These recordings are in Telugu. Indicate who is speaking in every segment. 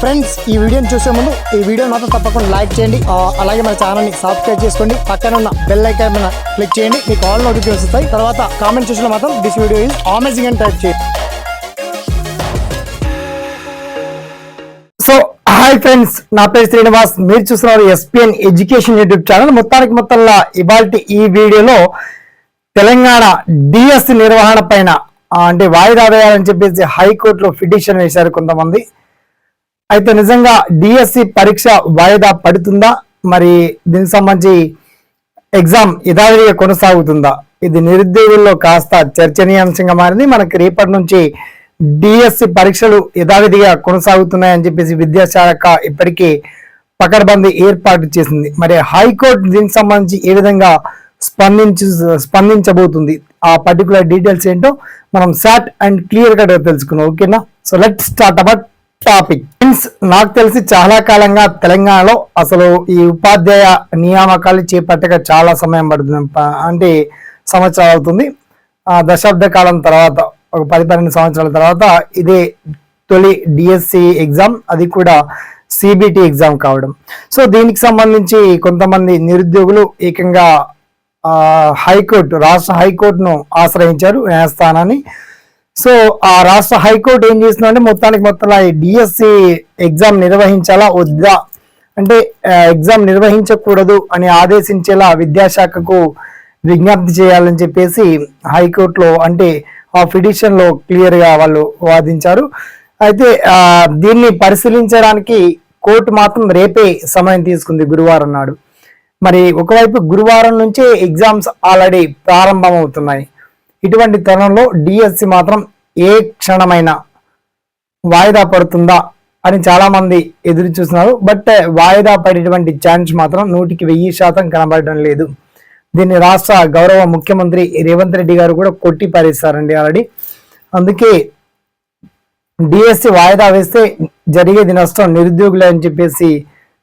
Speaker 1: ఫ్రెండ్స్ ఈ వీడియోని చూసే ముందు ఈ వీడియో మాత్రం తప్పకుండా లైక్ చేయండి. అలాగే మన ఛానల్ని సబ్స్క్రైబ్ చేసుకోండి. పక్కన ఉన్న బెల్ ఐకాన్ మీద క్లిక్ చేయండి. మీకు ఆల్ నోటిఫికేషన్ వస్తాయి. తర్వాత కామెంట్ చూసిన మాత్రం దిస్ వీడియో ఇస్ అమేజింగ్ అని టైప్ చేయండి. సో హాయ్ ఫ్రెండ్స్ నా పేరు శ్రీనివాస్. మీరు చూస్తున్నారు ఎస్పిఎన్ ఎడ్యుకేషన్ యూట్యూబ్ ఛానల్ మొత్తానికి మొత్తంలో ఇవాళ ఈ వీడియోలో తెలంగాణ డిఎస్సి నిర్వహణ పైన అంటే వాయిదా వేయాలని చెప్పేసి హైకోర్టులో పిటిషన్ వేశారు కొంతమంది. అయితే నిజంగా డిఎస్సి పరీక్ష వాయిదా పడుతుందా? మరి దీనికి సంబంధించి ఎగ్జామ్ యథావిధిగా కొనసాగుతుందా? ఇది నిరుద్యోగుల్లో కాస్త చర్చనీయాంశంగా మారింది. మనకి రేపటి నుంచి డిఎస్సి పరీక్షలు యథావిధిగా కొనసాగుతున్నాయని చెప్పేసి విద్యాశాఖ ఇప్పటికీ పకడ్బందీ ఏర్పాటు చేసింది. మరి హైకోర్టు దీనికి సంబంధించి ఏ విధంగా స్పందించు స్పందించబోతుంది? ఆ పర్టికులర్ డీటెయిల్స్ ఏంటో మనం షార్ట్ అండ్ క్లియర్గా తెలుసుకున్నాం ఓకేనా? So let start about topic. Friends నాకు తెలిసి చాలా కాలంగా తెలంగాణలో అసలు ఈ ఉపాధ్యాయ నియామకాలు చేపట్టక చాలా సమయం పడుతుంది. అంటే సంవత్సరాలు అవుతుంది. ఆ దశాబ్ద కాలం తర్వాత ఒక పది పన్నెండు సంవత్సరాల తర్వాత ఇదే తొలి డిఎస్సి ఎగ్జామ్ అది కూడా సిబిటి ఎగ్జామ్ కావడం. సో దీనికి సంబంధించి కొంతమంది నిరుద్యోగులు ఏకంగా హైకోర్టు రాష్ట్ర హైకోర్టును ఆశ్రయించారు న్యాయస్థానాన్ని. సో ఆ రాష్ట్ర హైకోర్టు ఏం చేసిందంటే మొత్తానికి మొత్తం ఈ డిఎస్సి ఎగ్జామ్ నిర్వహించాలా వద్దా? అంటే ఎగ్జామ్ నిర్వహించకూడదు అని ఆదేశించేలా విద్యాశాఖకు విజ్ఞప్తి చేయాలని చెప్పేసి హైకోర్టులో అంటే ఆ పిటిషన్లో క్లియర్గా వాళ్ళు వాదించారు. అయితే దీన్ని పరిశీలించడానికి కోర్టు మాత్రం రేపే సమయం తీసుకుంది గురువారం నాడు. మరి ఒకవైపు గురువారం నుంచే ఎగ్జామ్స్ ఆల్రెడీ ప్రారంభమవుతున్నాయి. ఇటువంటి తరుణంలో డిఎస్సి మాత్రం ఏ క్షణమైనా వాయిదా పడుతుందా అని చాలా మంది ఎదురు చూస్తున్నారు. బట్ eh, వాయిదా పడేటువంటి ఛాన్స్ మాత్రం నూటికి వెయ్యి శాతం కనబడడం లేదు. దీన్ని రాష్ట్ర గౌరవ ముఖ్యమంత్రి రేవంత్ రెడ్డి గారు కూడా కొట్టి పారేస్తారండి ఆల్రెడీ. అందుకే డిఎస్సి వాయిదా వేస్తే జరిగేది నష్టం నిరుద్యోగులే అని చెప్పేసి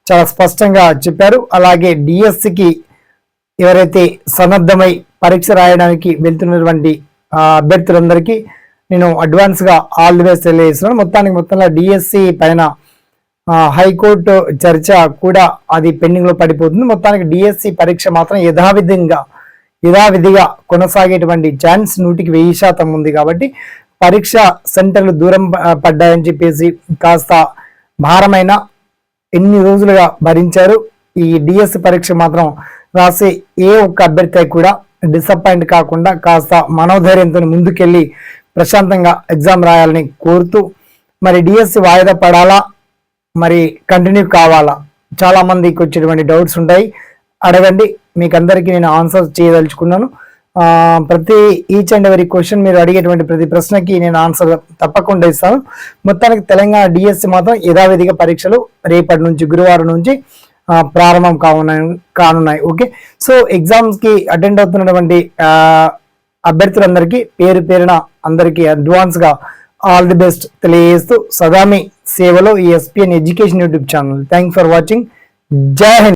Speaker 1: చాలా స్పష్టంగా చెప్పారు. అలాగే డిఎస్సికి ఎవరైతే సన్నద్ధమై పరీక్ష రాయడానికి వెళ్తున్నటువంటి అభ్యర్థులందరికీ నేను అడ్వాన్స్గా ఆల్ ది బెస్ట్ తెలియజేస్తున్నాను. మొత్తానికి మొత్తంలో డిఎస్సి పైన హైకోర్టు చర్చ కూడా అది పెండింగ్లో పడిపోతుంది. మొత్తానికి డిఎస్సి పరీక్ష మాత్రం యథావిధంగా యథావిధిగా కొనసాగేటువంటి ఛాన్స్ నూటికి వెయ్యి శాతం ఉంది కాబట్టి పరీక్ష సెంటర్లు దూరం పడ్డాయని చెప్పేసి కాస్త భారమైన ఎన్ని రోజులుగా భరించారు. ఈ డిఎస్సి పరీక్ష మాత్రం రాసే ఏ ఒక్క అభ్యర్థి కూడా డిసప్పాయింట్ కాకుండా కాస్త మనోధైర్యంతో ముందుకెళ్ళి ప్రశాంతంగా ఎగ్జామ్ రాయాలని కోరుతూ మరి డిఎస్సి వాయిదా పడాలా? మరి కంటిన్యూ కావాలా? చాలామందికి వచ్చేటువంటి డౌట్స్ ఉంటాయి. అడగండి. మీకు అందరికీ నేను ఆన్సర్ చేయదలుచుకున్నాను. ప్రతి ఈచ్ అండ్ ఎవరీ క్వశ్చన్ మీరు అడిగేటువంటి ప్రతి ప్రశ్నకి నేను ఆన్సర్ తప్పకుండా ఇస్తాను. మొత్తానికి తెలంగాణ డిఎస్సి మాత్రం యథావిధిగా పరీక్షలు రేపటి నుంచి గురువారం నుంచి ప్రారంభం కావున కానున్నాయి. ఓకే సో ఎగ్జామ్స్కి అటెండ్ అవుతున్నటువంటి అభ్యర్థులందరికీ పేరు పేరున అందరికీ అడ్వాన్స్గా ఆల్ ది బెస్ట్ తెలియజేస్తూ సదామి సేవలో ఈ SPN education YouTube channel thank for watching Jai Hind